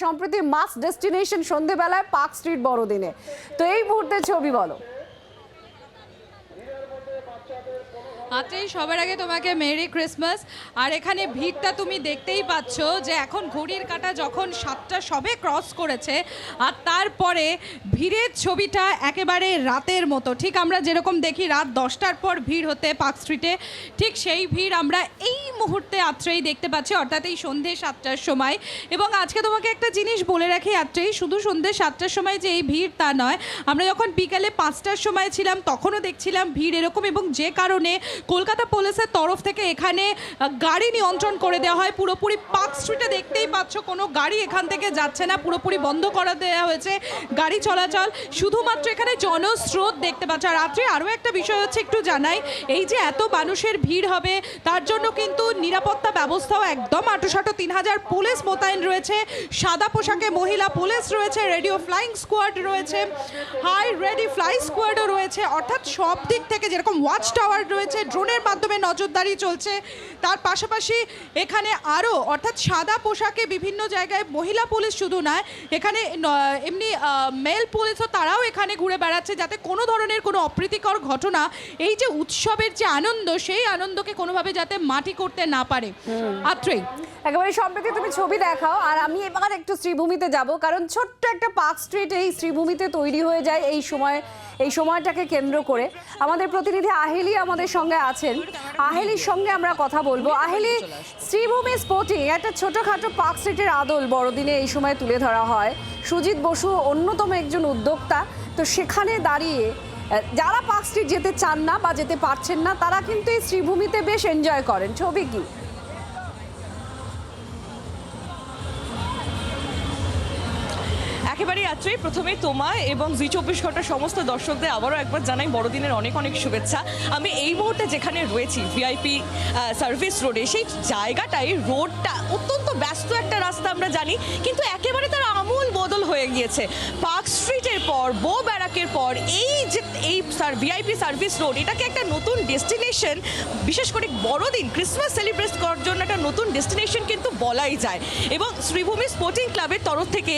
সম্প্রতি মাস ডেস্টিনেশন সন্ধেবেলায় পার্ক স্ট্রিট বড়দিনে। তো এই মুহূর্তে ছবি বলো। হাতেই সবার আগে তোমাকে মেরি ক্রিসমাস। আর এখানে ভিড়টা তুমি দেখতেই পাচ্ছ যে এখন ঘড়ির কাঁটা যখন সাতটা সবে ক্রস করেছে, আর তারপরে ভিড়ের ছবিটা একেবারে রাতের মতো। ঠিক আমরা যেরকম দেখি রাত দশটার পর ভিড় হতে পার্ক স্ট্রিটে, ঠিক সেই ভিড় আমরা এই মুহূর্তে আত্রেই দেখতে পাচ্ছি, অর্থাৎ এই সন্ধে সাতটার সময়। এবং আজকে তোমাকে একটা জিনিস বলে রাখি আত্রেই, শুধু সন্ধে সাতটার সময় যে এই ভিড় তা নয়, আমরা যখন বিকালে পাঁচটার সময় ছিলাম, তখনও দেখছিলাম ভিড় এরকম এবং যে কারণে কলকাতা পুলিশের তরফ থেকে এখানে গাড়ি নিয়ন্ত্রণ করে দেওয়া হয়। পুরোপুরি পার্ক স্ট্রিটে দেখতেই পাচ্ছ, কোনো গাড়ি এখান থেকে যাচ্ছে না। পুরোপুরি বন্ধ করে দেওয়া হয়েছে গাড়ি চলাচল। শুধুমাত্র এখানে জনস্রোত দেখতে পাচ্ছ। রাত্রে আরও একটা বিষয় হচ্ছে, একটু জানাই, এই যে এত মানুষের ভিড় হবে, তার জন্য কিন্তু নিরাপত্তা ব্যবস্থাও একদম আটোসাটো। তিন হাজার পুলিশ মোতায়েন রয়েছে, সাদা পোশাকে মহিলা পুলিশ রয়েছে, রেডিও ফ্লাইং স্কোয়াড রয়েছে, হাই রেডি ফ্লাই স্কোয়াডও রয়েছে। অর্থাৎ সব দিক থেকে যেরকম ওয়াচ টাওয়ার রয়েছে ড্রোনের মাধ্যমে নজরদারি চলছে। তার পাশাপাশি এখানে আরও অর্থাৎ সাদা পোশাকে বিভিন্ন জায়গায় মহিলা পুলিশ শুধু নয় এখানে এমনি মেল পুলিশও তারাও এখানে ঘুরে বেড়াচ্ছে যাতে কোনো ধরনের কোনো অপ্রীতিকর ঘটনা এই যে উৎসবের যে আনন্দ সেই আনন্দকে কোনোভাবে যাতে মাটি করতে না পারে। আত্রেই একেবারে সম্প্রতি তুমি ছবি দেখাও আর আমি এবার একটু শ্রীভূমিতে যাব কারণ ছোট্ট একটা পার্ক স্ট্রিট এই শ্রীভূমিতে তৈরি হয়ে যায় এই সময়। এই সময়টাকে কেন্দ্র করে আমাদের প্রতিনিধি আহেলি আমাদের সঙ্গে আছেন। আহেলির সঙ্গে আমরা কথা বলব। আহেলি, শ্রীভূমি স্পোর্টিং, একটা ছোটখাটো পার্ক স্ট্রিটের আদল বড়দিনে এই সময় তুলে ধরা হয়। সুজিত বসু অন্যতম একজন উদ্যোক্তা। তো সেখানে দাঁড়িয়ে যারা পার্ক স্ট্রিট যেতে চান না বা যেতে পারছেন না, তারা কিন্তু এই শ্রীভূমিতে বেশ এনজয় করেন। ছবি কি? একেবারেই রাত্রেই প্রথমে তোমা এবং জি চব্বিশ ঘণ্টার সমস্ত দর্শকদের আবারও একবার জানাই বড়দিনের অনেক অনেক শুভেচ্ছা। আমি এই মুহূর্তে যেখানে রয়েছি ভিআইপি সার্ভিস রোডে সেই জায়গাটাই রোডটা অত্যন্ত ব্যস্ত একটা রাস্তা আমরা জানি, কিন্তু একেবারে তার আমূল বদল হয়ে গিয়েছে। পার্ক স্ট্রিটের পর বো ব্যারাকের পর, এই যে, এই ভিআইপি সার্ভিস রোড এটাকে একটা নতুন ডেস্টিনেশন বিশেষ করে বড়দিন ক্রিসমাস সেলিব্রেট করার জন্য একটা নতুন ডেস্টিনেশন কিন্তু বলাই যায়। এবং শ্রীভূমি স্পোর্টিং ক্লাবের তরফ থেকে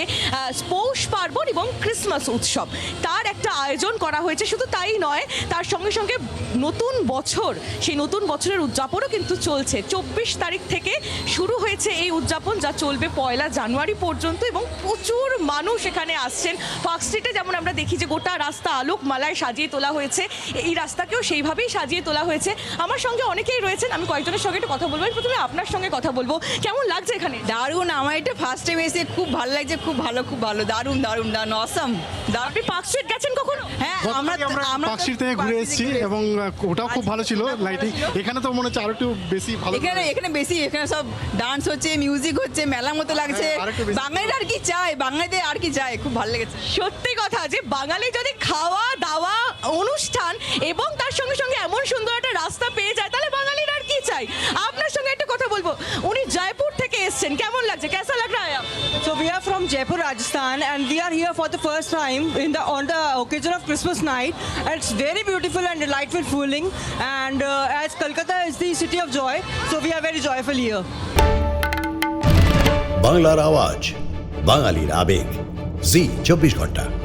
পৌষ পার্বণ এবং ক্রিসমাস উৎসব। তার একটা আয়োজন করা হয়েছে, শুধু তাই নয়, তার সঙ্গে সঙ্গে নতুন বছর, সেই নতুন বছরের উদযাপনও কিন্তু চলছে। চব্বিশ তারিখ থেকে শুরু হয়েছে এই উদযাপন, যা চলবে পয়লা জানুয়ারি পর্যন্ত এবং প্রচুর মানুষ এখানে আসছেন। পার্ক স্ট্রিটে যেমন আমরা দেখি যে গোটা রাস্তা আলোক মালায় সাজিয়ে তোলা হয়েছে এই রাস্তাকেও সেইভাবেই সাজিয়ে তোলা হয়েছে। আমার সঙ্গে অনেকেই রয়েছেন আমি কয়েকজনের সঙ্গে একটু কথা বলব। প্রথমে আপনার সঙ্গে কথা বলব। কেমন লাগছে এখানে? দারুণ আমার এটা ফার্স্ট টাইম এসে খুব ভালো লাগছে খুব ভালো খুব ভালো। দারুণ দারুণ দারুণ অসম আপনি পার্ক স্ট্রিট গেছেন কখনো? হ্যাঁ আমরা থেকে ঘুরে এসেছি এবং আহ, ওটাও খুব ভালো ছিল লাইটিং এখানে তো মনে হচ্ছে আরও একটু বেশি ভালো এখানে এখানে বেশি এখানে সব ডান্স হচ্ছে মিউজিক হচ্ছে মেলার মতো লাগছে। হ্যাঁ, বাঙালিরা আর কি চায় বাঙালিদের আর কি চায় খুব ভালো লেগেছে। সত্যি কথা যে বাঙালি যদি খাওয়া দাওয়া অনুষ্ঠান এবং তার সঙ্গে সঙ্গে এমন সুন্দর একটা রাস্তা পেয়ে যায় তাহলে বাঙালির আর কি চাই আপনার সঙ্গে একটা কথা বলব উনি জয়পুর থেকে এসেছেন কেমন লাগছে কেসা লাগ রা So we are from Jaipur, Rajasthan, and we are here for the first time in the on the occasion of Christmas night. And it's very beautiful and delightful feeling. And uh, as Kolkata is the city of joy, so we are very joyful here. বাংলার আওয়াজ বাঙালির আবেগ জি চব্বিশ ঘণ্টা।